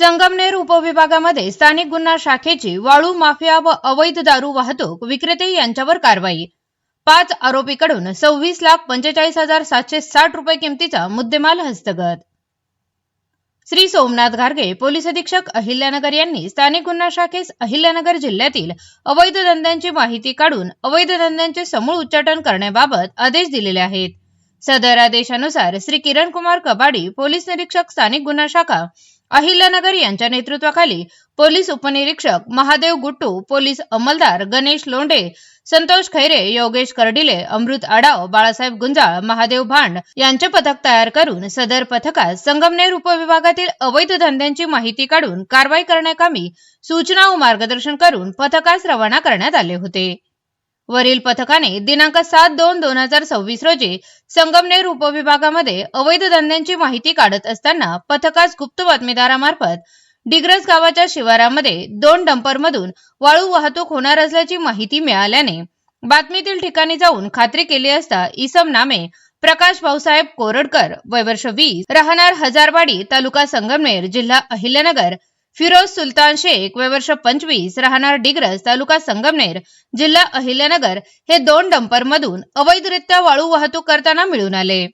संगमनेर उपविभागामध्ये स्थानिक गुन्हा शाखेची वाळू माफिया व अवैध दारू वाहतूक विक्रेते यांच्यावर कारवाई. पाच आरोपीकडून सव्वीस लाख पंचेचाळीस हजार सातशे साठ रुपये किमतीचा मुद्देमाल हस्तगत. श्री सोमनाथ घारगे पोलीस अधीक्षक अहिल्यानगर यांनी स्थानिक गुन्हा शाखेस अहिल्यानगर जिल्ह्यातील अवैध धंद्यांची माहिती काढून अवैध धंद्यांचे समूळ उच्चाटन करण्याबाबत आदेश दिलेले आहेत. सदर आदेशानुसार श्री किरण कुमार कबाडी पोलीस निरीक्षक स्थानिक गुन्हा शाखा अहिल्यानगर यांच्या नेतृत्वाखाली पोलीस उपनिरीक्षक महादेव गुट्टू पोलीस अंमलदार गणेश लोंढे संतोष खैरे योगेश कर्डिले अमृत आडाव बाळासाहेब गुंजाळ महादेव भांड यांचे पथक तयार करून सदर पथकात संगमनेर उपविभागातील अवैध धंद्यांची माहिती काढून कारवाई करण्याकामी सूचना व मार्गदर्शन करून पथकास रवाना करण्यात आले होते. वरील पथकाने दिनांक सात दोन दोन हजार सव्वीस रोजी संगमनेर उपविभागामध्ये अवैध धंद्यांची माहिती काढत असताना पथकास गुप्त बातमीदारामार्फत डिग्रस गावाच्या शिवारामध्ये दोन डंपरमधून वाळू वाहतूक होणार असल्याची माहिती मिळाल्याने बातमीतील ठिकाणी जाऊन खात्री केली असता इसम नामे प्रकाश भाऊसाहेब कोरडकर वय वर्ष वीस राहणार हजारवाडी तालुका संगमनेर जिल्हा अहिल्यानगर फिरोज सुलतान शेख वय वर्ष पंचवीस राहणार डिग्रस तालुका संगमनेर जिल्हा अहिल्यानगर हे दोन डंपरमधून अवैधरित्या वाळू वाहतूक करताना मिळून आले.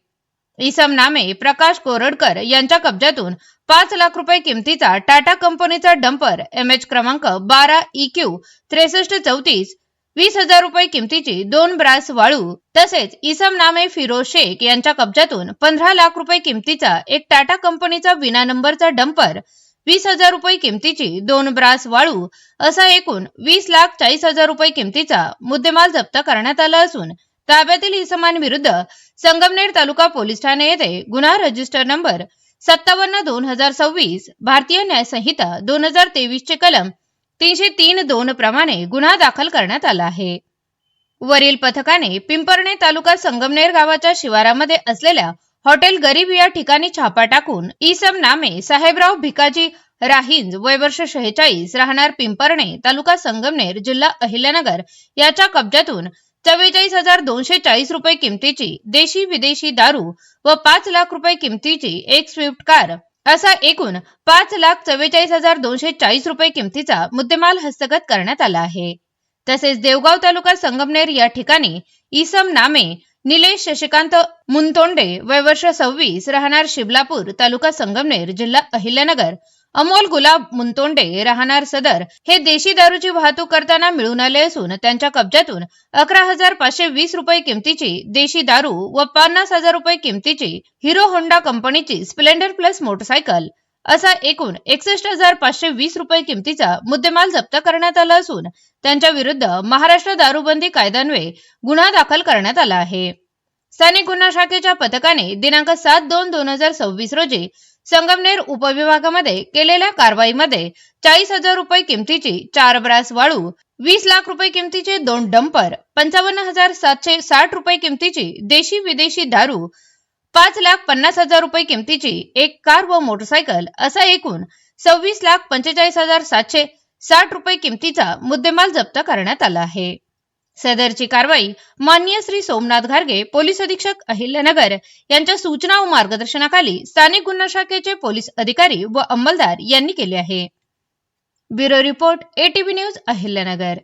इसम नामे प्रकाश कोरडकर यांच्या कब्जातून पाच लाख रुपये किमतीचा टाटा कंपनीचा डंपर एम एच क्रमांक बारा ई क्यू त्रेसष्ट चौतीस वीस हजार रुपये किमतीची दोन ब्रास वाळू तसेच इसम नामे फिरोज शेख यांच्या कब्जातून पंधरा लाख रुपये किमतीचा एक टाटा कंपनीचा विना नंबरचा डंपर वीस हजार रुपये किमतीची दोन ब्रास वाळू असा एकूण वीस लाख चाळीस हजार रुपये किमतीचा मुद्देमाल जप्त करण्यात आला असून ताब्यातील इसमांविरुद्ध संगमनेर तालुका पोलीस ठाणे येथे गुन्हा रजिस्टर नंबर सत्तावन्न दोन हजार सव्वीस भारतीय न्याय संहिता दोन हजार तेवीस चे कलम तीनशे तीन दोन प्रमाणे गुन्हा दाखल करण्यात आला आहे. वरील पथकाने पिंपर्णे तालुका संगमनेर गावाच्या शिवारामध्ये असलेल्या हॉटेल गरीब या ठिकाणी छापा टाकून इसम नामे साहेबराव भिकाजी राहिंज वय वर्ष शेहेचाळीस राहणार पिंपर्णे तालुका संगमनेर जिल्हा अहिल्यानगर याच्या कब्जातून चव्वेचाळीस हजार दोनशे चाळीस रुपये किमतीची देशी विदेशी दारू व पाच लाख रुपये किमतीची एक स्विफ्ट कार असा एकूण पाच लाख चव्वेचाळीस हजार दोनशे चाळीस रुपये किमतीचा मुद्देमाल हस्तगत करण्यात आला आहे. तसेच देवगाव तालुका संगमनेर या ठिकाणी इसम नामे निलेश शशिकांत मुनतोंडे वय वर्ष सव्वीस राहणार शिबलापूर तालुका संगमनेर जिल्हा अहिल्यानगर. अमोल गुलाब मुनतोंडे राहणार सदर. हे देशी दारूची वाहतूक करताना मिळून आले असून त्यांच्या कब्जातून अकरा हजार पाचशे वीस रुपये किमतीची देशी दारू व पन्नास हजार रुपये किमतीची हिरो होंडा कंपनीची स्प्लेंडर प्लस मोटरसायकल. असा एकूण एकसष्ट हजार पाचशे वीस रुपये किमतीचा मुद्देमाल जप्त करण्यात आला असून त्यांच्या विरुद्ध महाराष्ट्र दारूबंदी कायद्यान्वये गुन्हा दाखल करण्यात आला आहे. स्थानिक गुन्हा शाखेच्या पथकाने दिनांक सात दोन दोन हजार सव्वीस रोजी संगमनेर उपविभागामध्ये केलेल्या कारवाईमध्ये चाळीस हजार रुपये किमतीची चार ब्रास वाळू वीस लाख रुपये किमतीचे दोन डंपर पंचावन्न हजार सातशे साठ रुपये किमतीची देशी विदेशी दारू पाच लाख पन्नास हजार रुपये किमतीची एक कार व मोटरसायकल असा एकूण सव्वीस लाख पंचेचाळीस हजार सातशे साठ रुपये किमतीचा मुद्देमाल जप्त करण्यात आला आहे. सदरची कारवाई माननीय श्री सोमनाथ घारगे पोलीस अधीक्षक अहिल्यानगर यांच्या सूचना व मार्गदर्शनाखाली स्थानिक गुन्हा शाखेचे पोलीस अधिकारी व अंमलदार यांनी केले आहे. Bureau report ATV news Ahilyanagar.